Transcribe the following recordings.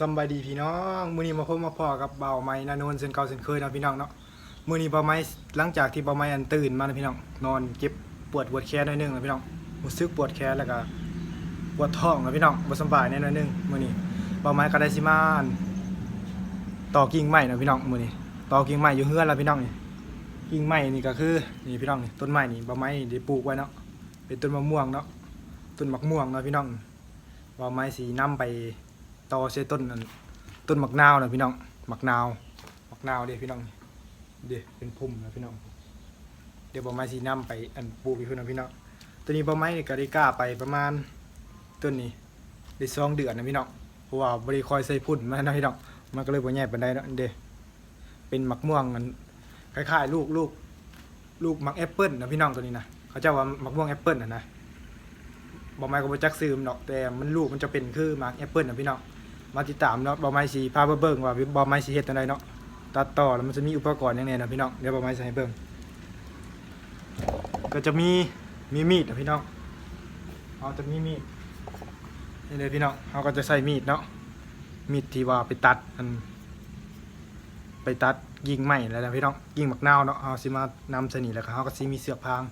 สำบายดีพี่น้องมื้อนี้มาพบมาพอกับเบาไม้นาโนนเส้นเก่าเส้นเคยนะพี่น้องเนาะมื้อนี้เบาไม้หลังจากที่เบาไม้อันตื่นมานะพี่น้องนอนเจ็บปวดปวดแขนหน่อยหนึงนะพี่น้องรู้สึกปวดแขนแล้วก็ปวดท้องนะพี่น้องบ่สบายแน่หน่อยหนึงมื้อนี้เบาไม้ก็ได้สิมานต่อกิ่งไม้นะพี่น้องมื้อนี้ต่อกิ่งไม้อยู่เฮือนแล้วพี่น้องนี่กิ่งไม้นี่ก็คือนี่พี่น้องนี่ต้นไม้นี่เบาไม้ได้ปลูกไว้เนาะเป็นต้นมะม่วงเนาะต้นมะม่วงเนาะพี่น้องเบาไม้สินํไป ต่อใช้ต้นอันต้นมักนาวนะพี่น้องมักนาวมักนาวเด้พี่น้องเด้เป็นพุ่มนะพี่น้อง เดี๋ยวบอไม้สีน้ำไปอันปลูกพี่เพื่อนนะพี่น้องตัวนี้บอไม้ก็ได้กล้าไปประมาณต้นนี้ได้สองเดือนนะพี่น้องเพราะว่าบริคอยใส่พุ่นมานะพี่น้องมันก็เลยบ่ใหญ่ปานใดเนาะเด้เป็นมักม่วงอันคล้ายๆ ลูกลูกลูกมักแอปเปิ้ลนะพี่น้องตัวนี้นะเขาเจ้าว่ามักม่วงแอปเปิ้ลนะนะบอไม้ก็บ่จักซื้อมนดอกแต่มันลูกมันจะเป็นคือหมากแอปเปิลนะพี่น้อง มาติดตามเนาะบอไม้สีพาเบิ่งว่าบอไม้สีเฮ็ดจังไดเนาะตัดต่อแล้วมันจะมีอุปกรณ์อย่างแน่นะพี่น้องเดี๋ยวบอไม้สิให้เบิ่งก็จะมีมีมีดนะพี่น้องเอาจะมีมีดนี่เลยพี่น้องเขาก็จะใส่มีดเนาะมีดที่ว่าไปตัดอันไปตัดยิงไม้แล้วนะพี่น้องยิงหมักนาวเนาะเอาสิมานำใส่นี่แล้วเขาก็สิมีเสือกพราง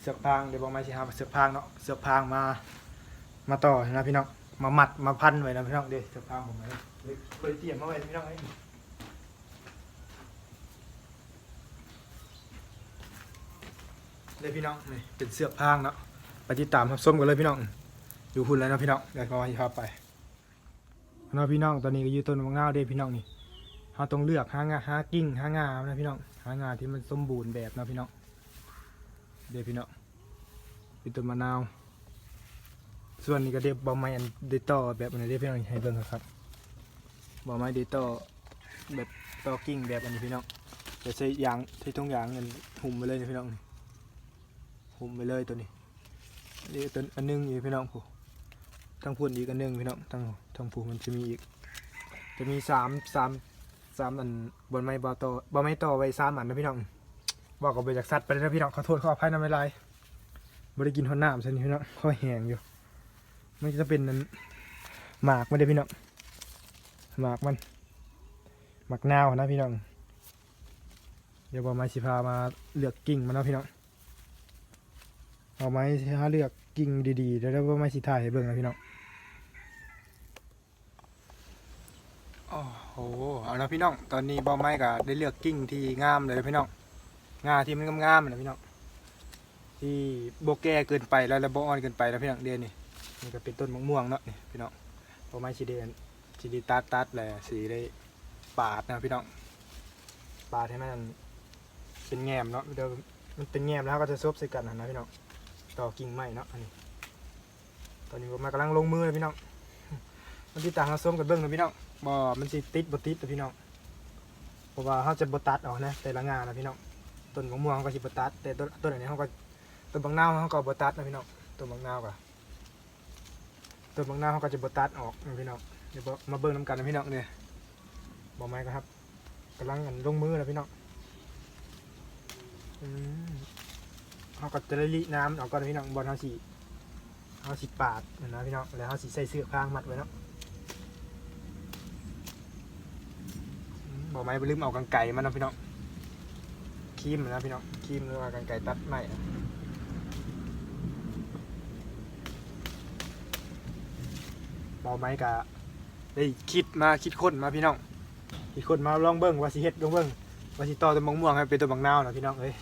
เสือกพรางเดี๋ยวบอกไม่ใช่ครับเสือกพรางเนาะเสือกพรางมามาต่อนะพี่น้อง มามัดมาพันไว้นะพี่น้องเดี๋ยวเสือพรางผมเลยเคยเตรียมมาไว้พี่น้องไอ้เลยพี่น้องนี่เป็นเสือกพรางเนาะไปติดตามรับส้มกันเลยพี่น้อง อยู่หุ่นแล้วนะพี่น้องเดี๋ยวก็ให้พาไปนะพี่น้องตอนนี้ก็อยู่ต้นมะนาวเด้พี่น้องนี่เราต้องเลือกหางาหากิ่งหางานะพี่น้องหางาที่มันสมบูรณ์แบบนะพี่น้องเดี๋ยวพี่เนาะเป็นต้นมะนาว ส่วนนี้ก็เดบบอไม้อันเดต่อแบบอันนี้เดพี่น้องให้เบิ่งครับบอไม้เดต่อแบบตอกิ่งแบบอันนี้พี่น้องจะใช้ยางใช้ตรงยางเงินหุ่มไปเลยนะพี่น้องนี่หุ่มไปเลยตัวนี้นี่ตัวอันหนึงอยู่พี่น้องผู้ทั้งพุ่นอีกอันหนึงพี่น้องทั้งทั้งผู้มันจะมีอีก จะมีสามสามสามอันบนไม้บอต่อบอไม้ตอไว้สามอันนะพี่น้องบอกกับไปจากสัตว์ไปแล้วพี่น้องขอโทษขออภัยนะไม่ไรบริกินทนน้ำใช่ไหมพี่น้องข้อแห้งอยู่ มันจะเป็นนั้นหมากมันเด้พี่น้องหมากมันหมากนาวนะพี่น้อง เดี๋ยวบอไม้สิพามาเลือกกิ่งมันนะพี่น้องเอาไม้สิหาเลือกกิ่งดีๆแล้วแล้วบอไม้สิถ่ายให้เบิ่งนะพี่น้องโอ้โหเอาละพี่น้องตอนนี้บอไม้ก็ได้เลือกกิ่งที่งามเลยพี่น้องงาที่มันงามๆนะพี่น้องที่โบแก่เกินไปแล้วแล้วโบอ่อนเกินไปแล้วพี่น้องเดือนนี่ นี่ก็เป็นต้นมะม่วงเนาะนี่พี่น้องพอไม้สีเดนสีดีตัดตัดแหละสีได้ปาดนะพี่น้องปาดให้มันเป็นแงมเนาะเดี๋ยวมันเป็นแงมแล้วก็จะซบใส่กันนะพี่น้องต่อกิ่งไม้เนาะอันนี้ ตอนนี้ผมมากำลังลงมือเลยพี่น้องมันติดตามเราส้มกันเบิ้งนะพี่น้องบ่มันสิติดบ่ติดนะพี่น้องเพราะว่าเขาจะบตัดเอานะแต่ละงานนะพี่น้องต้นมะม่วงเขาก็สิบตัดแต่ต้นต้นอันนี้เขาก็ต้นบางนาวเขาก็บตัดนะพี่น้องต้นบางนาวก็ ต้นบางหน้าเขาก็จะบตัดออกนะพี่น้องเดี๋ยวมาเบิ่งน้ำกันนะพี่น้องเนี่ยบอกไม้ก็ครับกำลังกันลงมือนะพี่น้องอืมเขาก็จะได้รีน้ำออกก่อนนะพี่น้องบอลเขาสีเขาสีปาดนะพี่น้องแล้วเขาสีใส่เสื้อข้างมัดไว้เนาะบอกไม้ไปลืมเอากันไก่มันะพี่น้องครีมนะพี่น้องครีมหรือว่ากันไก่ตัดไม้ อะบอไม้กะได้คิดมาคิดค้นมาพี่น้องคิดค้นมาลองเบิ้งว่าสิเฮ็ดลองเบิ้งว่าสิต่อต้นมะม่วงให้เป็นต้นบักนาวนะพี่น้องเอ้ย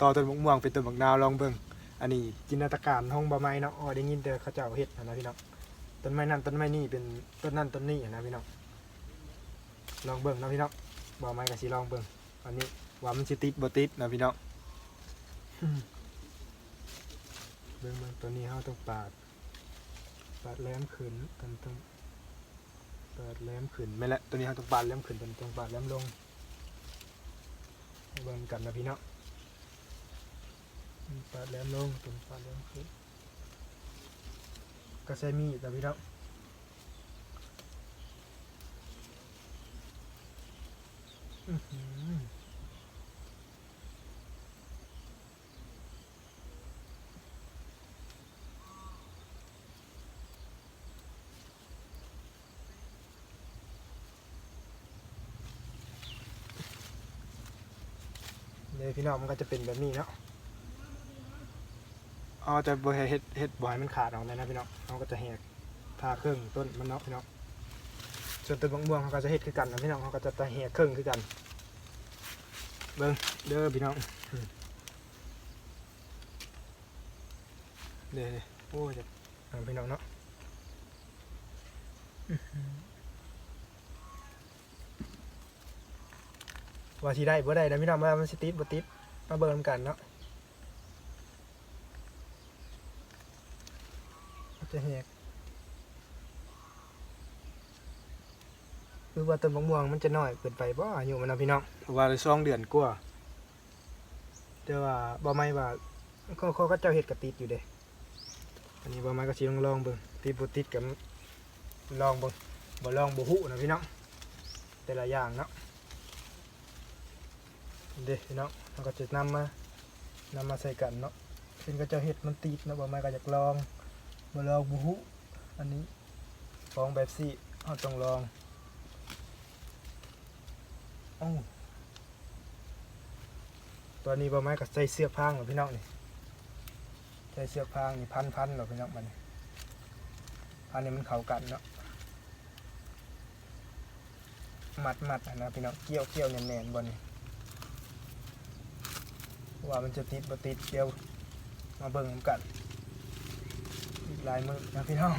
ต่อต้นมะม่วงเป็นต้นบักนาวลองเบิ้งอันนี้จินตนาการห้องบอไม้เนาะอ๋อได้ยินแต่เขาเจ้าเฮ็ดนะพี่น้องต้นไม้นั่นต้นไม้นี่เป็นต้นนั่นต้นนี่นะพี่น้องลองเบิ้งนะพี่น้องบอไม่กับสีลองเบิ่งอันนี้ว่ามันสิติดบ่ติดนะพี่น้องเบิ่งเบิ่งตัวนี้เฮาต้องปาด ปาดแหลมขึ้นกันต้องปาดแหลมขึ้นไม่ละตัวนี้เฮาต้องปาดแหลมขึ้นตัวนี้ต้องปาดแหลมลงเบิ่งกันนะพี่เน้องปาดแหลมลงตัวปาดแหลมขึ้นก็ใช้มีดนะพี่เน้องอื้อหือ เนี่ยพี่น้องมันก็จะเป็นแบบนี้เนาะเอาแต่บ่ให้เฮ็ดเฮ็ดบ่ให้มันขาดออกเลยนะพี่น้องเราก็จะแหกทาเครื่องต้นมันเนาะพี่น้องส่วนต้นบางม่วงเขาก็จะเฮ็ดคือกันนะพี่น้องเขาก็จะตะแหกเครื่องคือกันเบิ่งเด้อพี่น้องเด้อโอ้ยจะเอาพี่น้องเนาะอื้อหือ ว่าสิได้บ่ได้นะพี่น้องว่ามันสิติดบ่ติดมาเบิ่งนำกันเนาะมันจะแหกคือว่าต้นมะม่วงมันจะน้อยเกินไปบ่อายุมันเนาะพี่น้องเพราะว่าสองเดือนกว่าแต่ว่าบ่ไม่ว่าเขาเขาก็เจ้าเฮ็ดกระติดอยู่เด้อันนี้บ่ไม่ก็สิลองลองเบิ่งติดบ่ติดกับลองเบิ่งบ่ลองบ่ฮู้นะพี่น้องแต่ละอย่างเนาะ เด็กเนาะมันก็จะนำมานำมาใส่กันเนาะซึ่งก็จะเห็ดมันติดเนาะบ่ไม่ก็อยากลองมาลองบุหุอันนี้ฟองแบบสี่เอาต้องลองอ้ตัวนี้บ่ไม่ก็ใส่เสื้อพรางเหรอพี่น้องนี่ใส่เสื้อพรางนี่พันพันเหรอพี่น้องมันนี่พันนี่มันเข้ากันเนาะมัดมัดนะพี่น้องเกี่ยวเกี่ยวแน่นๆบนนี่ ว่ามันจะติดบ่ติดเดี๋ยวมาเบิ่งกันอีกหลายมือนะพี่น้อง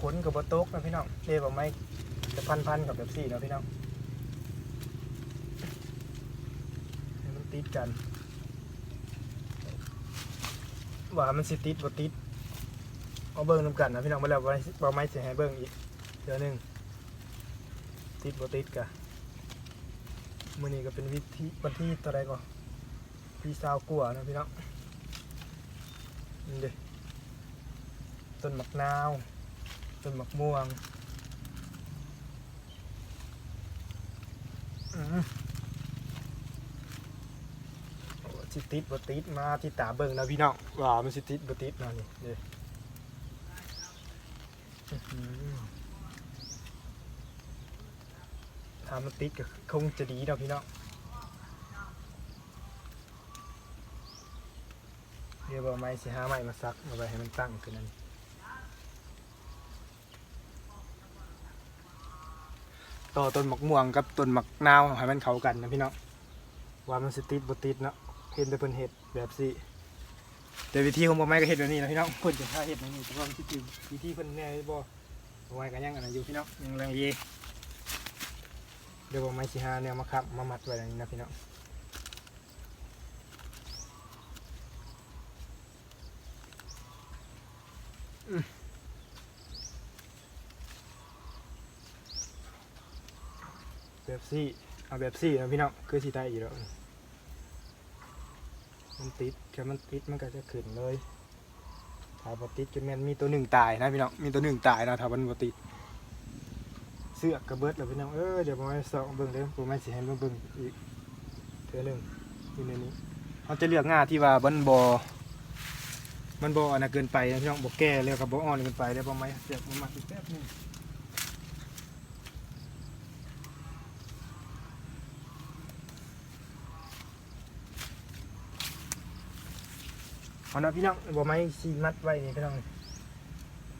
ผลกับบตกนะพี่น้องเรียกว่าไม่จะพันพันๆกับแบบสี่นะพี่น้องให้มันติดกัน ว่ามันสิติดบ่ติด เอาเบิ้งนำกันนะพี่น้องมาแล้วไว้บาไม้เสียให้เบิ้งอีกเดือนหนึ่งติดบ่ติดกะมื้อนี้ก็เป็นวิธีวันที่เท่าไรก่อนพี่สาวกลัวนะพี่น้องนี่เด้ต้นมะนาวต้นมะม่วงอืมโอ้สิติดบ่ติดมาที่ตาเบิ่งนะพี่น้องว่ามันสิติดบ่ติดนาะนี่เด้ ถ้ามันติดก็คงจะดีเนาะพี่น้องเดี๋ยวเอาไม้สิหาไม้มาซักมาไว้ให้มันตั้งขึ้นนั่นต่อต้นหมกม่วงกับต้นหมักนาวให้มันเข้ากันนะพี่น้องว่ามันสิติดบ่ติดเนาะเห็นแต่เพิ่นเฮ็ดแบบสิแต่วิธีของบ่ไม้ก็เฮ็ดแบบนี้นะพี่น้องเพิ่นจะหาเฮ็ดแบบนี้แต่ว่ามันสิติดวิธีเพิ่นแน่บ่บ่ ไม้ก็ยังอันนั้นอยู่พี่น้องยังลังเลเดี๋ยวผมไม่สิหาเนี่ยมาขับมามัดไว้อย่างนี้นะพี่น้องแบบซี่เอาแบบซี่นะพี่น้องคือสีได้อยู่แล้วมันติดแค่มันติดมันก็จะขึ้นเลย ถ้าบติดก็แม่นมีตัวหนึ่งตายนะพี่น้องมีตัวหนึ่งตายนะถ้ามันบติดเสือกระเบิดแล้วพี่น้องเออเดี๋ยวผมให้สองเบิ่งเด้อผมไม่สิให้เบิ่งเบิ่งอีกเทื่อหนึ่งอยู่ในนี้เขาจะเลือกง่าที่ว่ามันบอมันบออันนะเกินไปนะพี่น้องบ่แก่แล้วกับบอ่อนเกินไปเดี๋ยวผมไม่เสียบมันมาอีกแป๊บนึง เอานะพี่น้องบ่ไม่สีมัดไว้นี่พี่น้อง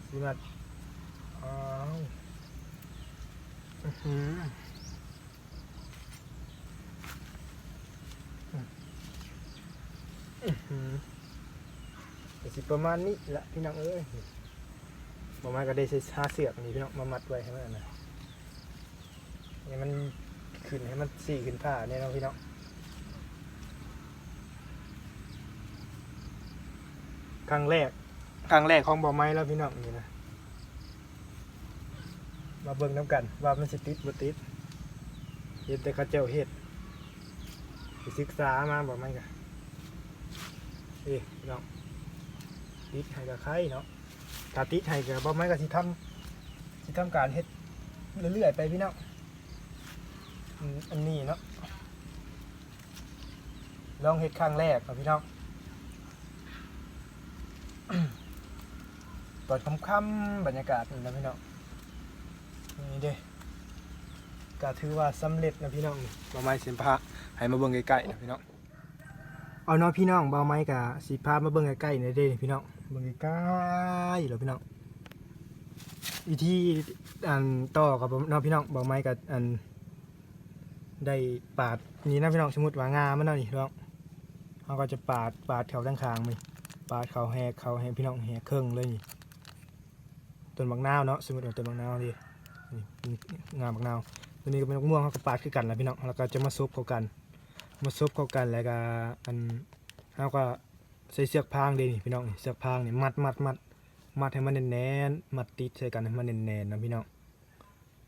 สีมัดอ้าวอือหืออื้อหือก็สิประมาณนี้ละพี่น้องเอ้ยประมาณก็ได้ใช้หาเสือกนี่พี่น้องมามัดไว้ให้มันนะให้มันขึ้นให้มันสี่ขึ้นผ้าเนี่ยเนาพี่น้อง ครั้งแรกครั้งแรกของบ่อไม้แล้วพี่น้องนี่นะมาเบิ่งน้ำกันว่ามันสิติดบ่ติดเห็นแต่เขาเจ้าเฮ็ดไปศึกษามาบอกไหมกะเอ๊ะพี่น้องติดให้กับใครเนาะถ้าติดให้กับบอกไหมก็สิทำสิทำการเฮ็ดเรื่อยๆไปพี่น้องอืมอันนี้เนาะลองเฮ็ดครั้งแรกครับพี่น้อง ตอนค่ำๆบรรยากาศนี่นะพี่น้องนี่เด้ก็ถือว่าสำเร็จนะพี่น้องเบาไม้เสียนพระให้มาเบิ่งใกล้ๆนะพี่น้องเอาเนาะพี่น้องเบาไม้กับสีพามาเบิ่งใกล้ๆนี่เด้พี่น้องเบิ่งใกล้ๆแล้วพี่น้องวิธีอันต่อกับเนาะพี่น้องเบาไม้กับอันได้ปาดนี่นะพี่น้องสมมติว่างามันเนาะนี่พี่น้องเขาก็จะปาดปาดเขาทั้งคางไปปาดเขาแหกเขาให้พี่น้องแหกเครื่องเลยนี่ ต้นบักนาวเนาะสมมติว่าต้นบักนาวดินี่งามบักนาวตัวนี้ก็เป็นมะม่วงเขาก็ปาดคือกันแหละพี่น้องแล้วก็จะมาซุบเข้ากัน มาซุบเข้ากันแล้วก็อันเขาก็ใส่เสือกพางเลยนี่พี่น้องเสือกพางนี่มัดมัดมัดมัดให้มันแน่นๆมัดติดใส่กันให้มันแน่นๆนะพี่น้อง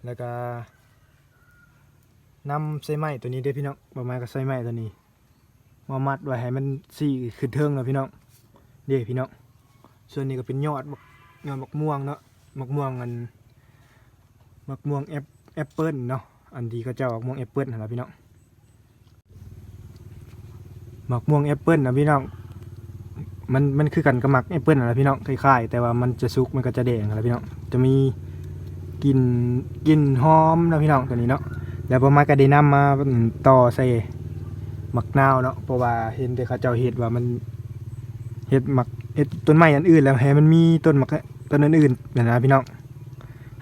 แล้วก็นำใส่ไม้ตัวนี้เด้พี่น้องประมาณก็ใส่ไม้ตัวนี้มามัดไว้ให้มันสี่ขึ้นเทิงนะพี่น้องเด้พี่น้องส่วนนี้ก็เป็นยอดยอดมักม่วงเนาะ มักม่วงอันมักม่วงแอปแอปเปิลเนาะอันดีก็เจ้ามักม่วงแอปเปิลนะพี่น้องมักม่วงแอปเปิลนะพี่น้องมันมันคือกันกับมักแอปเปิลนะพี่น้องคล้ายๆ แต่ว่ามันจะสุกมันก็จะแดงนะพี่น้องจะมีกลิ่นกลิ่นหอมนะพี่น้องตัวนี้เนาะแล้วพอมาก็ได้นำมาต่อใส่มักนาวเนาะเพราะว่าเห็นแต่เขาเจ้าเห็ดว่ามันเฮ็ดหมักเฮ็ดต้นไม้อันอื่นแล้วให้มันมีต้นหมัก ต้นอื่นๆนะนะพี่น้อง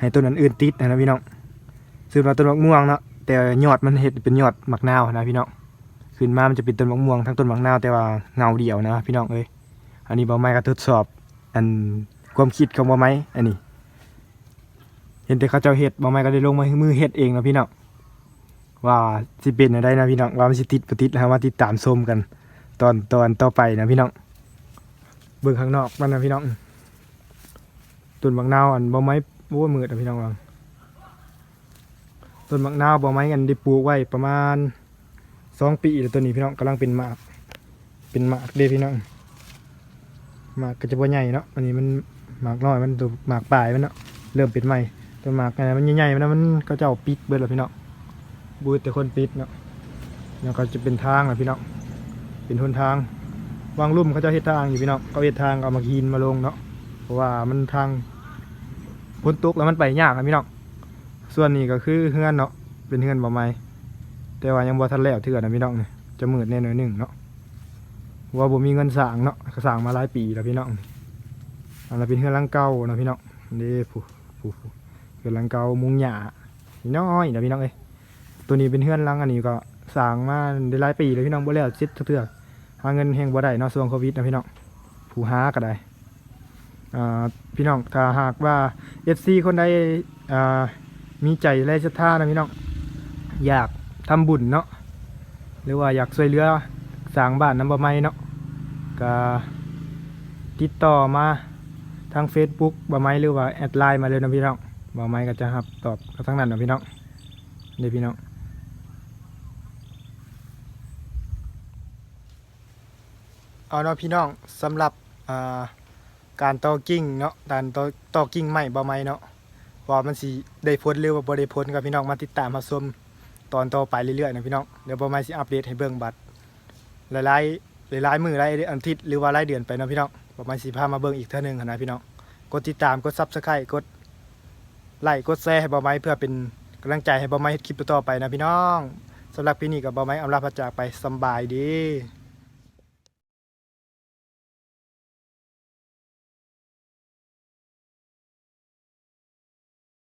ให้ต้นอันอื่นติดนะนะพี่น้องซึ่งว่าต้นมะม่วงเนาะแต่ยอดมันเฮ็ดเป็นยอดหมักนาวนะพี่น้องขึ้นมามันจะเป็นต้นมะม่วงทั้งต้นหมักนาวแต่ว่าเงาเดียวนะพี่น้องเอ้ยอันนี้บ่ไม้ก็ทดสอบอันความคิดของบ่ไม้อันนี้ เห็นแต่เขาเจ้าเฮ็ดบ่ไม้ก็ได้ลงมามือเฮ็ดเองนะพี่น้องว่าสิเป็นอะไรนะพี่น้องว่ามันสิติดบ่ติดแล้วมาติดตามชมกัน ตอนตอนต่อไปนะพี่น้องเบิ่งข้างนอกมันนะพี่น้อง ต้นบักนาวอันบ่ไม้โอ้มืดนะพี่น้องวังต้นบักนาวบ่ไม้กันได้ปลูกไว้ประมาณสองปีแล้วต้นนี้พี่น้องกำลังเป็นหมากเป็นหมากเด้พี่น้องหมากก็จะบ่ใหญ่เนาะอันนี้มันหมากน้อยมันตัวหมากปลายมันเนาะเริ่มเป็นใหม่ตัวหมากอะไรมันใหญ่ๆมันมันก็จะเอาปิดเบิดแล้วพี่น้องบูดแต่คนปิดเนาะแล้วก็จะเป็นทางนะพี่น้องเป็นหนทางวางลุ่มเขาจะเฮ็ดทางอยู่พี่น้องเขาเฮ็ดทางเอามากินมาลงเนาะ ราะว่ามันทางพ้นตกแล้วมันไปยากนะพี่น้องส่วนนี้ก็คือเฮือนเนาะเป็นเฮือนบ่ไม้แต่ว่ายังบ่ทันแล้วเถื่อนะพี่น้องเนี่ยจะมืดแน่หน่อยหนึงเนาะว่าบ่มีเงินสร้างเนาะก็สร้างมาหลายปีแล้วพี่น้องอันนั้นเป็นเฮือนหลังเก่านะพี่น้องนี่ผู้ผู้ผู้เฮือนหลังเก่ามุงหญ้าน้อยนะพี่น้องเอ้ยตัวนี้เป็นเฮือนหลังอันนี้ก็สร้างมาได้หลายปีแล้วพี่น้องบ่แล้วเสร็จเถื่อหาเงินแห่งบ่ได้เนาะช่วงโควิดนะพี่น้องผู้หาก็ได้ พี่น้องถ้าหากว่า FC คนใดมีใจแรงศรัทธานะพี่น้องอยากทำบุญเนาะหรือว่าอยากช่วยเหลือสร้างบ้านน้ำบ่ไม้เนาะก็ติดต่อมาทาง Facebook บ่ไม้หรือว่าแอดไลน์มาเลยนะพี่น้องบ่ไม้ก็จะรับตอบทั้งนั้นนะพี่น้องเด้อพี่น้องเอาเนาะพี่น้องสำหรับอ่า การต่อกิ่งเนาะการต่อต่อกิ่งใหม่บ่ไม้เนาะว่ามันสิได้ผลหรือว่าบ่ได้ผลกับพี่น้องมาติดตามมาชมตอนต่อไปเรื่อยๆนะพี่น้องเดี๋ยวบ่ไม้สิอัปเดตให้เบิ่งบัดหลายๆหลายๆมื้อหลายอาทิตย์หรือว่าหลายเดือนไปเนาะพี่น้องบ่ไม้สิพามาเบิ่งอีกเทื่อหนึงหั้นนะพี่น้องกดติดตามกด Subscribe กดไลค์กดแชร์ให้บ่ไม้เพื่อเป็นกำลังใจให้บ่ไม้เฮ็ดคลิปต่อไปนะพี่น้องสำหรับพี่นี้ก็บ่ไม้อำลาพระจากไปสบายดี